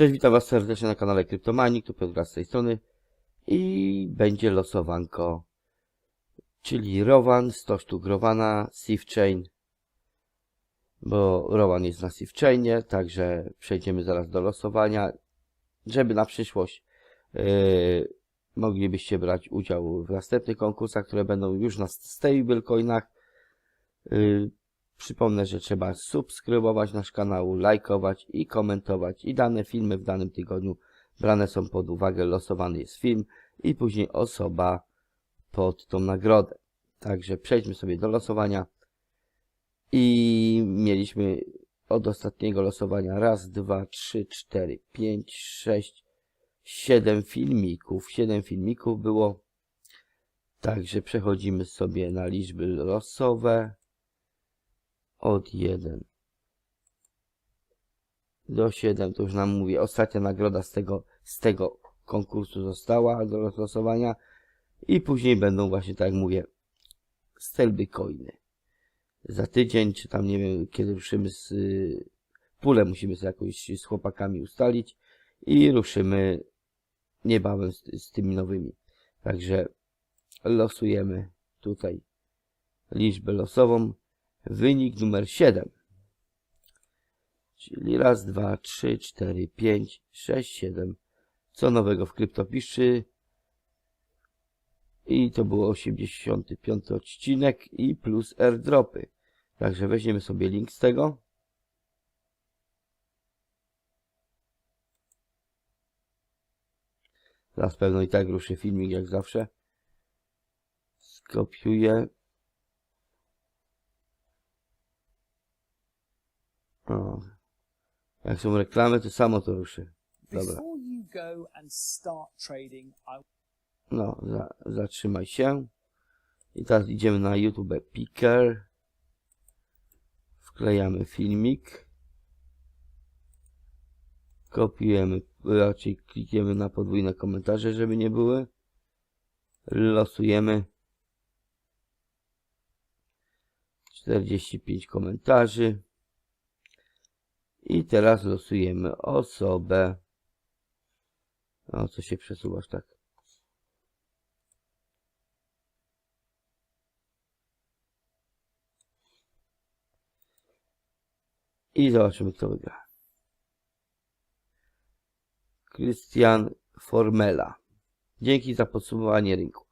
Cześć, witam Was serdecznie na kanale Kryptomani, tu Piotr z tej strony. I będzie losowanko, czyli Rowan, 100 sztuk Rowana, Sieve Chain, bo Rowan jest na Sieve Chainie, także przejdziemy zaraz do losowania, żeby na przyszłość yy, moglibyście brać udział w następnych konkursach, które będą już na stablecoinach. Yy, Przypomnę, że trzeba subskrybować nasz kanał, lajkować i komentować. I dane filmy w danym tygodniu brane są pod uwagę. Losowany jest film i później osoba pod tą nagrodę. Także przejdźmy sobie do losowania. I mieliśmy od ostatniego losowania raz, dwa, trzy, cztery, pięć, sześć, siedem filmików. Siedem filmików było. Także przechodzimy sobie na liczby losowe od 1 do 7, to już nam mówię, ostatnia nagroda z tego, z tego konkursu została do losowania i później będą właśnie, tak jak mówię, stablecoiny. Za tydzień, czy tam nie wiem, kiedy ruszymy z y, pulę musimy sobie jakoś z chłopakami ustalić i ruszymy niebawem z, z tymi nowymi. Także losujemy tutaj liczbę losową. Wynik numer 7. Czyli raz, dwa, trzy, cztery, pięć, sześć, siedem. Co nowego w kryptopiszy. I to było 85 odcinek i plus airdropy. Także weźmiemy sobie link z tego. Zaraz pewno i tak ruszy filmik jak zawsze. Skopiuję. O. Jak są reklamy, to samo to ruszy. Dobra. Before you go and start trading, I No, za, zatrzymaj się. I teraz idziemy na YouTube Picker. Wklejamy filmik. Kopiujemy, raczej klikniemy na podwójne komentarze, żeby nie były. Losujemy. 45 komentarzy. I teraz losujemy osobę. O, co się przesuwasz tak? I zobaczymy, kto wygra. Krystian Formela. Dzięki za podsumowanie rynku.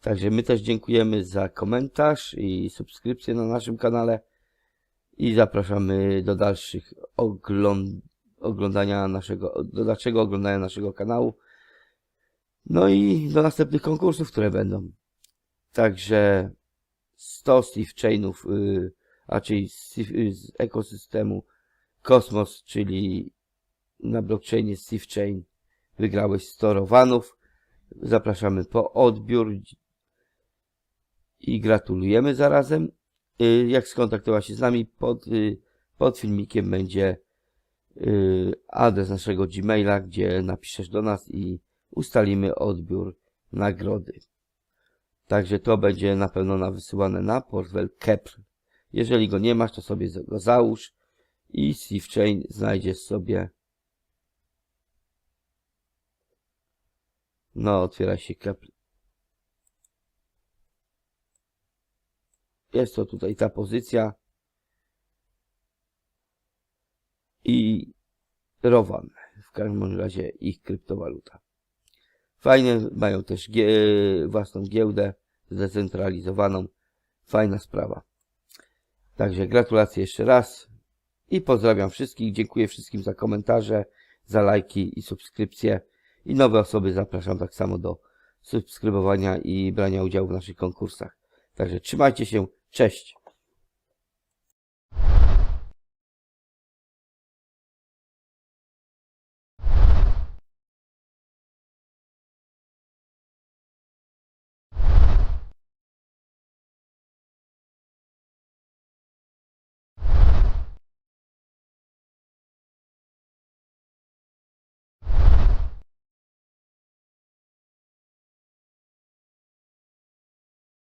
Także my też dziękujemy za komentarz i subskrypcję na naszym kanale. I zapraszamy do dalszych ogląd oglądania naszego, do dalszego oglądania naszego kanału. No i do następnych konkursów, które będą. Także 100 Steve Chainów, yy, czyli z, y, z ekosystemu Kosmos, czyli na blockchainie Steve Chain wygrałeś 100 rowanów. Zapraszamy po odbiór i gratulujemy zarazem. Y, Jak skontaktować się z nami? Pod, y, pod filmikiem będzie y, adres naszego Gmaila, gdzie napiszesz do nas i ustalimy odbiór nagrody. Także to będzie na pewno na wysyłane na portfel Kepr. Jeżeli go nie masz, to sobie go załóż i Steve Chain znajdziesz sobie. No, otwiera się Kepr. Jest to tutaj ta pozycja. I Rowan. W każdym razie ich kryptowaluta. Fajne, mają też gie własną giełdę zdecentralizowaną. Fajna sprawa. Także gratulacje jeszcze raz i pozdrawiam wszystkich. Dziękuję wszystkim za komentarze, za lajki i subskrypcje. I nowe osoby zapraszam tak samo do subskrybowania i brania udziału w naszych konkursach. Także trzymajcie się. Cześć.